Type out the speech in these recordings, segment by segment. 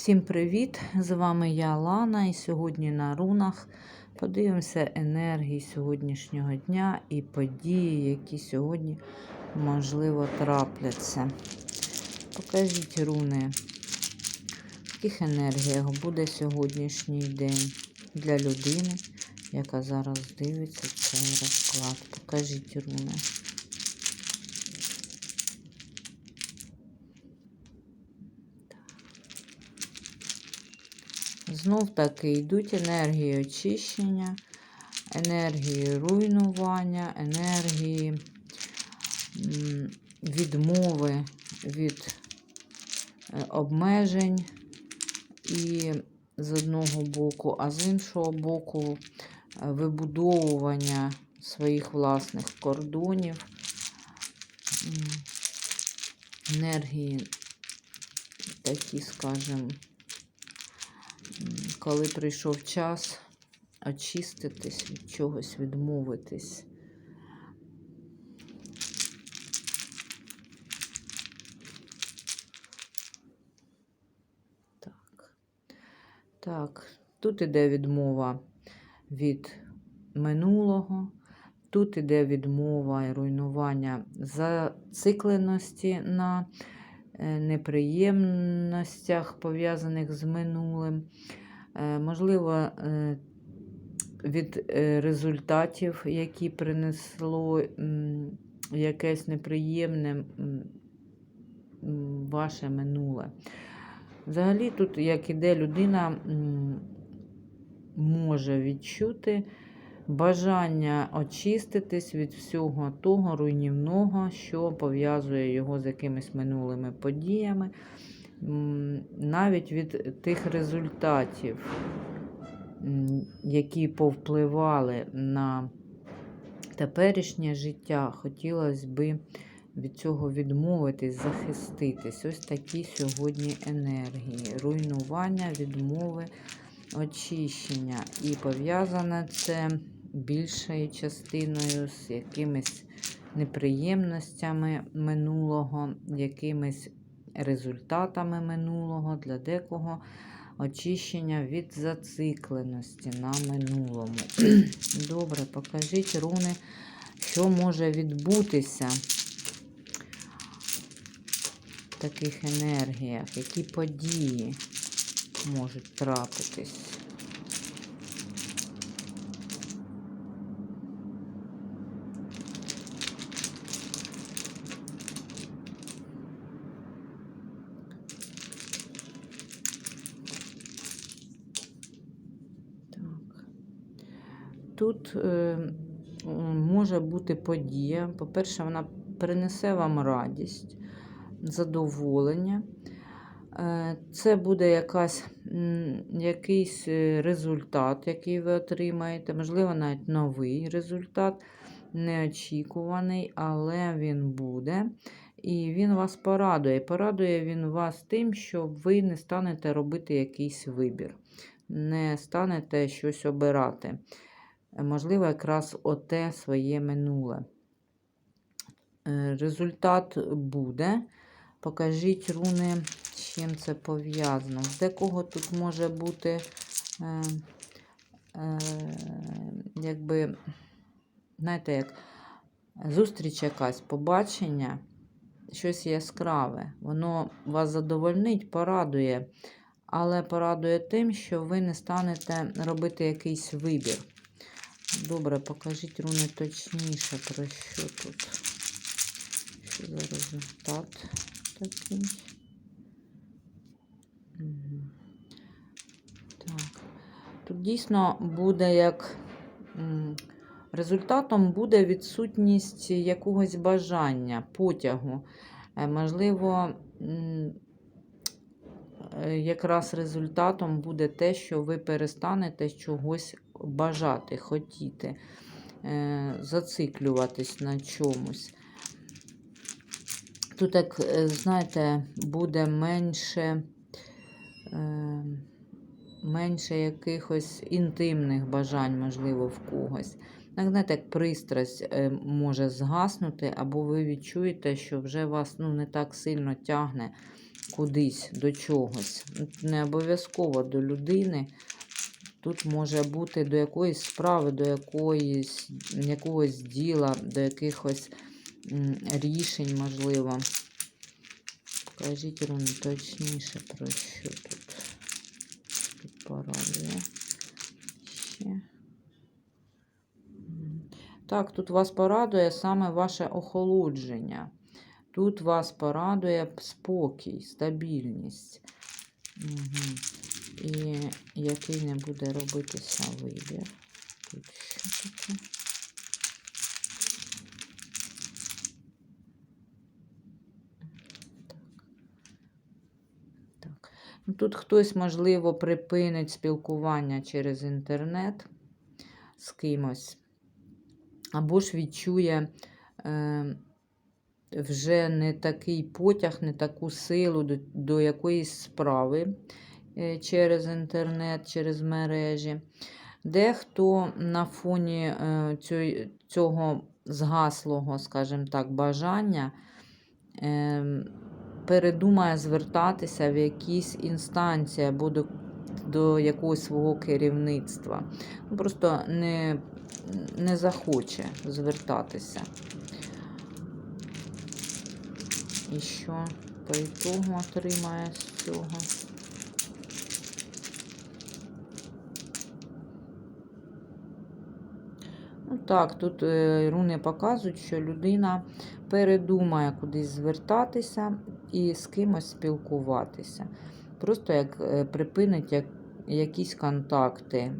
Всім привіт! З вами я Лана, і сьогодні на рунах подивимося енергії сьогоднішнього дня і події, які сьогодні, можливо, трапляться. Покажіть руни, в яких енергіях буде сьогоднішній день для людини, яка зараз дивиться цей розклад. Покажіть руни. Знов таки йдуть енергії очищення, енергії руйнування, енергії відмови від е, обмежень і з одного боку, а з іншого боку, е, вибудовування своїх власних кордонів, енергії такі, скажімо, коли прийшов час очиститись від чогось, відмовитись. Так. Так, тут іде відмова від минулого, тут іде відмова і руйнування зацикленості на неприємностях, пов'язаних з минулим. Е, Можливо, е, від е, результатів, які принесло якесь неприємне ваше минуле. Взагалі, тут, як іде людина, може відчути бажання очиститись від всього того руйнівного, що пов'язує його з якимись минулими подіями, навіть від тих результатів, які повпливали на теперішнє життя, хотілося би від цього відмовитись, захиститись. Ось такі сьогодні енергії. Руйнування, відмови, очищення. І пов'язане це більшою частиною з якимись неприємностями минулого, якимись результатами минулого для декого. Очищення від зацикленості на минулому. Добре, покажіть руни, що може відбутися в таких енергіях, які події можуть трапитись. Так. Тут е, може бути подія. По-перше, вона принесе вам радість, задоволення. Е, Це буде якась, якийсь е, результат, який ви отримаєте, можливо, навіть новий результат, неочікуваний, але він буде. І він вас порадує. Порадує він вас тим, що ви не станете робити якийсь вибір, не станете щось обирати. Можливо, якраз оте своє минуле. Е, Результат буде. Покажіть руни, з чим це пов'язано. З декого тут може бути, е, е, якби, знаєте, як зустріч якась, побачення, щось яскраве. Воно вас задовольнить, порадує, але порадує тим, що ви не станете робити якийсь вибір. Добре, покажіть руни точніше, про що тут. Що за результат такий? Так. Тут дійсно буде як результатом буде відсутність якогось бажання, потягу. Е, Можливо, якраз результатом буде те, що ви перестанете чогось бажати, хотіти, е, зациклюватись на чомусь. Тут, як, е, знаєте, буде менше, е, менше якихось інтимних бажань, можливо, в когось. Так, знаєте, як пристрасть е, може згаснути, або ви відчуєте, що вже вас ну, не так сильно тягне кудись до чогось. Не обов'язково до людини. Тут може бути до якоїсь справи, до якоїсь, якогось діла, до якихось рішень, можливо. Покажіть руни точніше, про що тут, тут порадує. Ще. Так, тут вас порадує саме ваше охолодження. Тут вас порадує спокій, стабільність. Угу. І який не буде робитися вибір. Тут що таке? Так. Ну, Тут хтось, можливо, припинить спілкування через інтернет з кимось, або ж відчує е, вже не такий потяг, не таку силу до, до якоїсь справи е, через інтернет, через мережі. Дехто на фоні е, цього, згаслого, скажімо так, бажання е, передумає звертатися в якісь інстанції або до, до якогось свого керівництва. Ну, Просто не, не захоче звертатися. І що по ітогу отримає з цього? Ну так, тут е, руни показують, що людина передумає кудись звертатися і з кимось спілкуватися. Просто як е, припинить як, якісь контакти.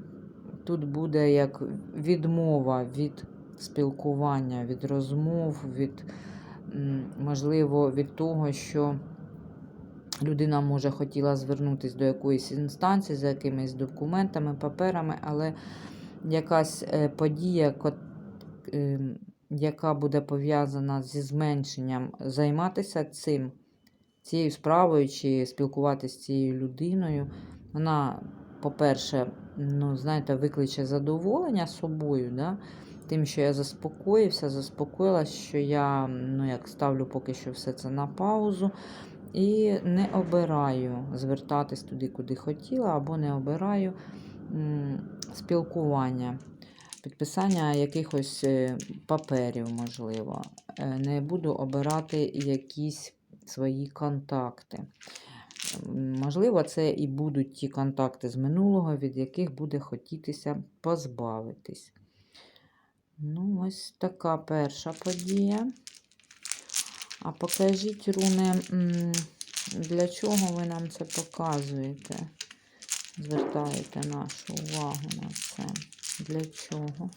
Тут буде як відмова від спілкування, від розмов, від, можливо, від того, що людина може хотіла звернутися до якоїсь інстанції за якимись документами, паперами, але якась е, подія, ем, яка буде пов'язана зі зменшенням, займатися цим, цією справою чи спілкуватися з цією людиною, вона, по-перше, ну, знаєте, викличе задоволення собою, да? Тим, що я заспокоївся, заспокоїлась, що я ну, як ставлю поки що все це на паузу. І не обираю звертатись туди, куди хотіла, або не обираю спілкування, підписання якихось е, паперів, можливо. Е, Не буду обирати якісь свої контакти. Можливо, це і будуть ті контакти з минулого, від яких буде хотітися позбавитись. Ну, ось така перша подія. А покажіть, руни, для чого ви нам це показуєте? Звертаєте нашу увагу на це. Для чого?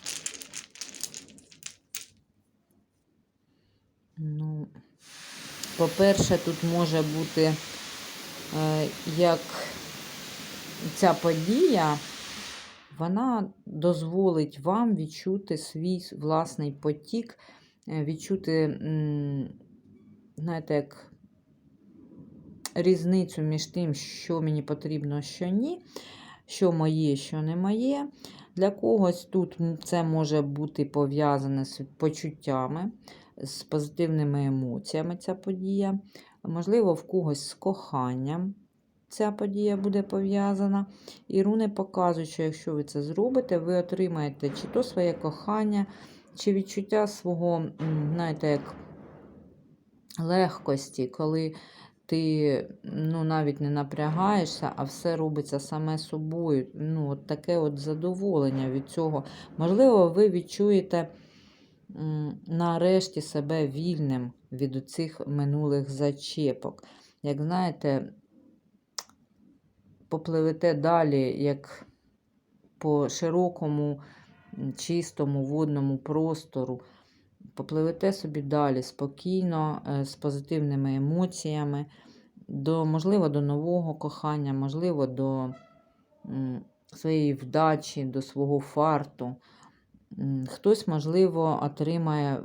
Ну, по-перше, тут може бути е, як ця подія, вона дозволить вам відчути свій власний потік, е, відчути, знаєте, як різницю між тим, що мені потрібно, що ні, що моє, що не моє. Для когось тут це може бути пов'язане з почуттями, з позитивними емоціями ця подія. Можливо, в когось з коханням ця подія буде пов'язана. І руни показують, що якщо ви це зробите, ви отримаєте чи то своє кохання, чи відчуття свого, знаєте, як легкості, коли ти ну, навіть не напрягаєшся, а все робиться саме собою. Ну, от таке от задоволення від цього. Можливо, ви відчуєте нарешті себе вільним від цих минулих зачепок. Як знаєте, попливете далі, як по широкому, чистому водному простору. Попливете собі далі спокійно, е, з позитивними емоціями, до, можливо, до нового кохання, можливо, до своєї вдачі, до свого фарту. Хтось, можливо, отримає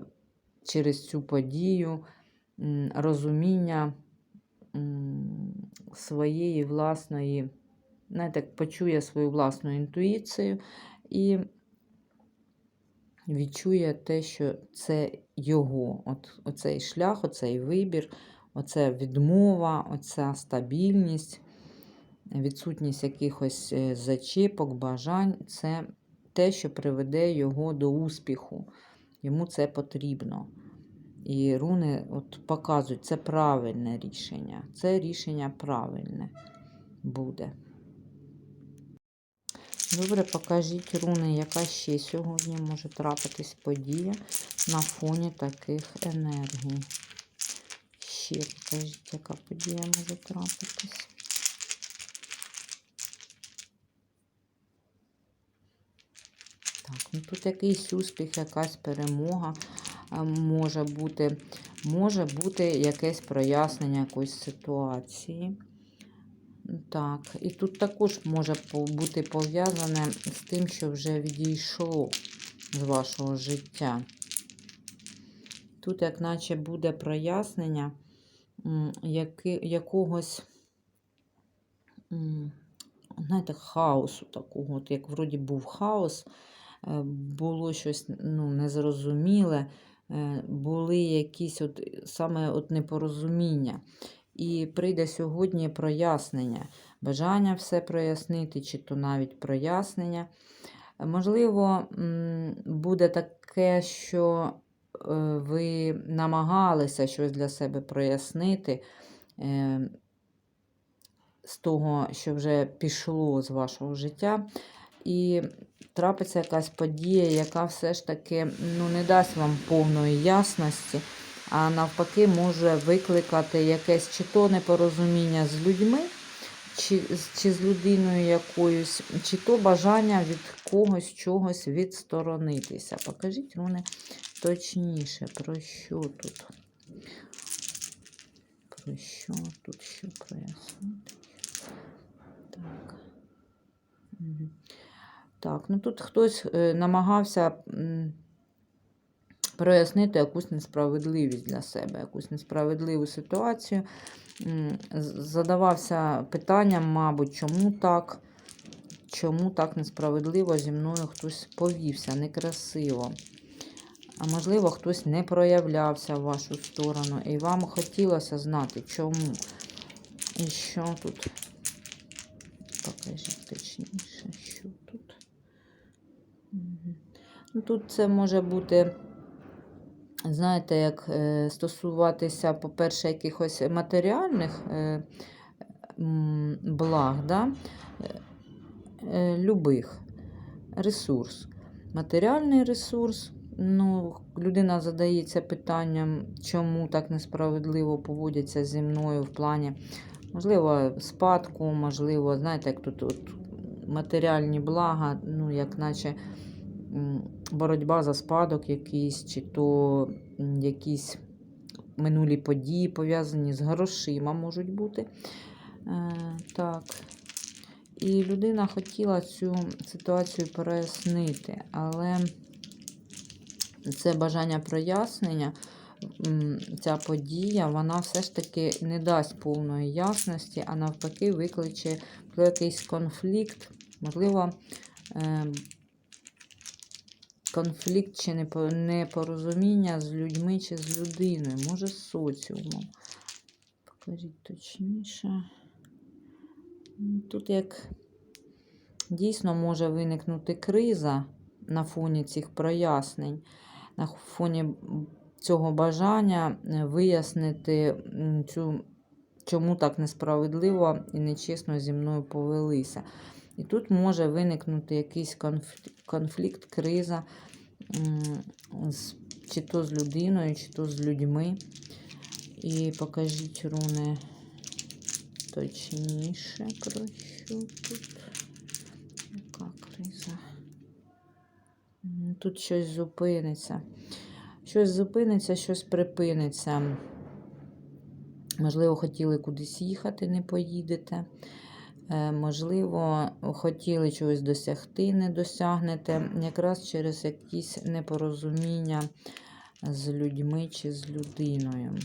через цю подію розуміння своєї власної, знаєте, почує свою власну інтуїцію і відчує те, що це його. От, Оцей шлях, оцей вибір, оця відмова, оця стабільність, відсутність якихось е, зачіпок, бажань це те, що приведе його до успіху. Йому це потрібно. І руни от показують, це правильне рішення. Це рішення правильне буде. Добре, покажіть руни, яка ще сьогодні може трапитись подія на фоні таких енергій. Ще покажіть, яка подія може трапитись. Ну тут якийсь успіх, якась перемога може бути. Може бути якесь прояснення якоїсь ситуації. Так, і тут також може бути пов'язане з тим, що вже відійшло з вашого життя. Тут, як наче, буде прояснення яки, якогось, знаєте, хаосу такого, от як вроді був хаос, е, було щось ну, незрозуміле, е, були якісь от, саме от непорозуміння. І прийде сьогодні прояснення, бажання все прояснити, чи то навіть прояснення. Можливо, буде таке, що е, ви намагалися щось для себе прояснити е, з того, що вже пішло з вашого життя. І трапиться якась подія, яка все ж таки ну, не дасть вам повної ясності а навпаки, може викликати якесь чи то непорозуміння з людьми, чи, чи з людиною якоюсь, чи то бажання від когось чогось відсторонитися. Покажіть руни точніше, про що тут? Про що тут що прояснити? Так. Так, ну тут хтось е, намагався прояснити якусь несправедливість для себе, якусь несправедливу ситуацію. Задавався питанням, мабуть, чому так? Чому так несправедливо зі мною хтось повівся, некрасиво. А можливо, хтось не проявлявся в вашу сторону. І вам хотілося знати, чому. І що тут? Покажіть точніше, що тут. Угу. Тут це може бути знаєте, як е, стосуватися, по-перше, якихось матеріальних е, благ, да? Е, любих ресурс. Матеріальний ресурс. Ну, Людина задається питанням, чому так несправедливо поводяться зі мною в плані, можливо, спадку, можливо, знаєте, як тут от, матеріальні блага, ну, як наче боротьба за спадок якийсь, чи то якісь минулі події пов'язані з грошима можуть бути. Е, так. І людина хотіла цю ситуацію прояснити, але це бажання прояснення, ця подія, вона все ж таки не дасть повної ясності, а навпаки, викличе якийсь конфлікт, можливо, е, конфлікт чи непорозуміння з людьми чи з людиною, може з соціумом. Покажіть точніше. Тут як дійсно може виникнути криза на фоні цих прояснень, на фоні цього бажання вияснити, цю, чому так несправедливо і нечесно зі мною повелися. І тут може виникнути якийсь конфлікт, криза чи то з людиною, чи то з людьми. І покажіть руни точніше, про що тут. Яка криза? Тут щось зупиниться. Щось зупиниться, щось припиниться. Можливо, хотіли кудись їхати, не поїдете. Е, можливо, хотіли чогось досягти, не досягнете, якраз через якісь непорозуміння з людьми чи з людиною.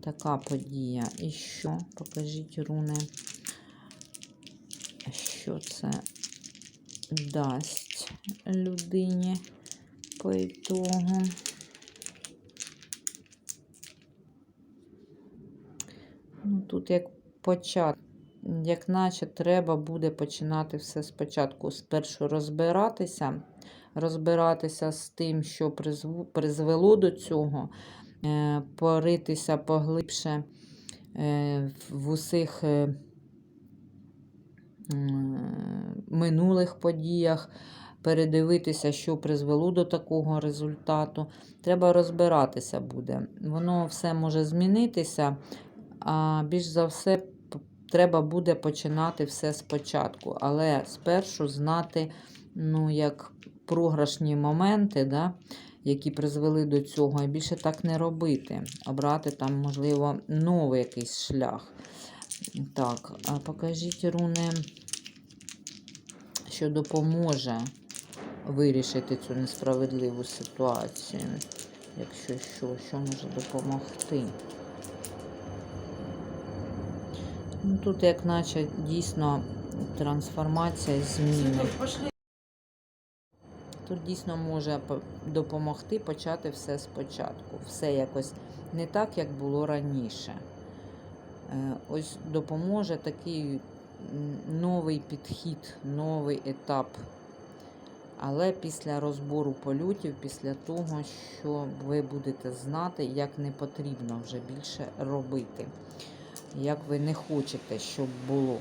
Така подія. І що? Покажіть руни, що це дасть людині по ітогу. Ну, тут як почати, як наче треба буде починати все спочатку. Спершу розбиратися, розбиратися з тим, що призвело до цього, е, поритися поглибше е, в усіх е, минулих подіях, передивитися, що призвело до такого результату. Треба розбиратися буде. Воно все може змінитися, а більш за все треба буде починати все спочатку. Але спершу знати, ну, як програшні моменти, да, які призвели до цього, і більше так не робити. Обрати там, можливо, новий якийсь шлях. Так, а покажіть руни, що допоможе вирішити цю несправедливу ситуацію. Якщо що, що може допомогти? Ну, тут, як наче, дійсно трансформація зміни. Тут дійсно може допомогти почати все спочатку. Все якось не так, як було раніше. Е, Ось допоможе такий новий підхід, новий етап. Але після розбору польотів, після того, що ви будете знати, як не потрібно вже більше робити, як ви не хочете, щоб було.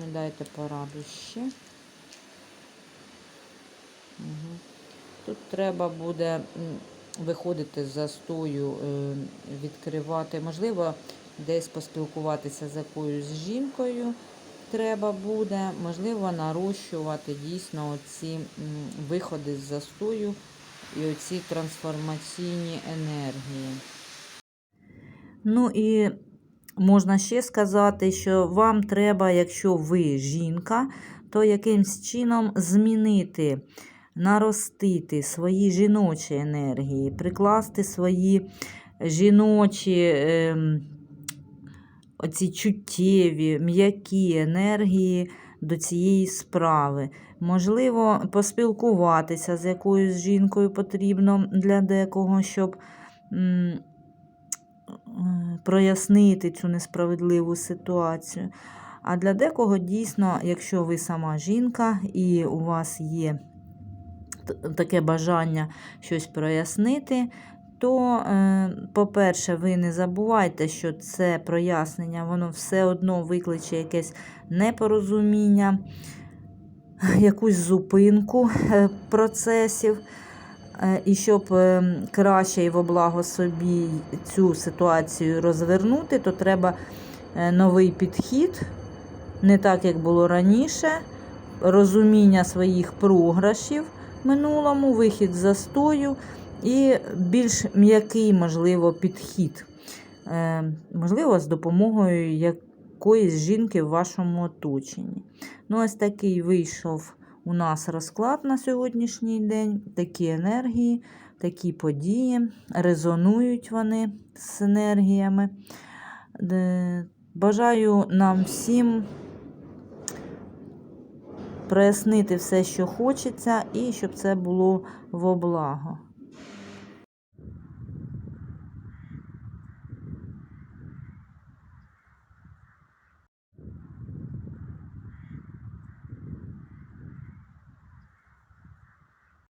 Ну, дайте пораду ще. Угу. Тут треба буде виходити з застою, е, відкривати, можливо, десь поспілкуватися з якоюсь жінкою треба буде, можливо, нарощувати дійсно ці виходи з застою і оці трансформаційні енергії. Ну і можна ще сказати, що вам треба, якщо ви жінка, то якимсь чином змінити, наростити свої жіночі енергії, прикласти свої жіночі ем, оці чуттєві, м'які енергії до цієї справи. Можливо, поспілкуватися з якоюсь жінкою потрібно для декого, щоб е, прояснити цю несправедливу ситуацію. А для декого дійсно, якщо ви сама жінка і у вас є таке бажання щось прояснити, то, е, по-перше, ви не забувайте, що це прояснення, воно все одно викличе якесь непорозуміння, якусь зупинку е, процесів. Е, І щоб е, краще і во благо собі цю ситуацію розвернути, то треба е, новий підхід, не так, як було раніше, розуміння своїх програшів минулому, вихід з застою і більш м'який, можливо, підхід. Е, Можливо, з допомогою якоїсь жінки в вашому оточенні. Ну, ось такий вийшов у нас розклад на сьогоднішній день. Такі енергії, такі події, резонують вони з енергіями. Бажаю нам всім прояснити все, що хочеться, і щоб це було во благо.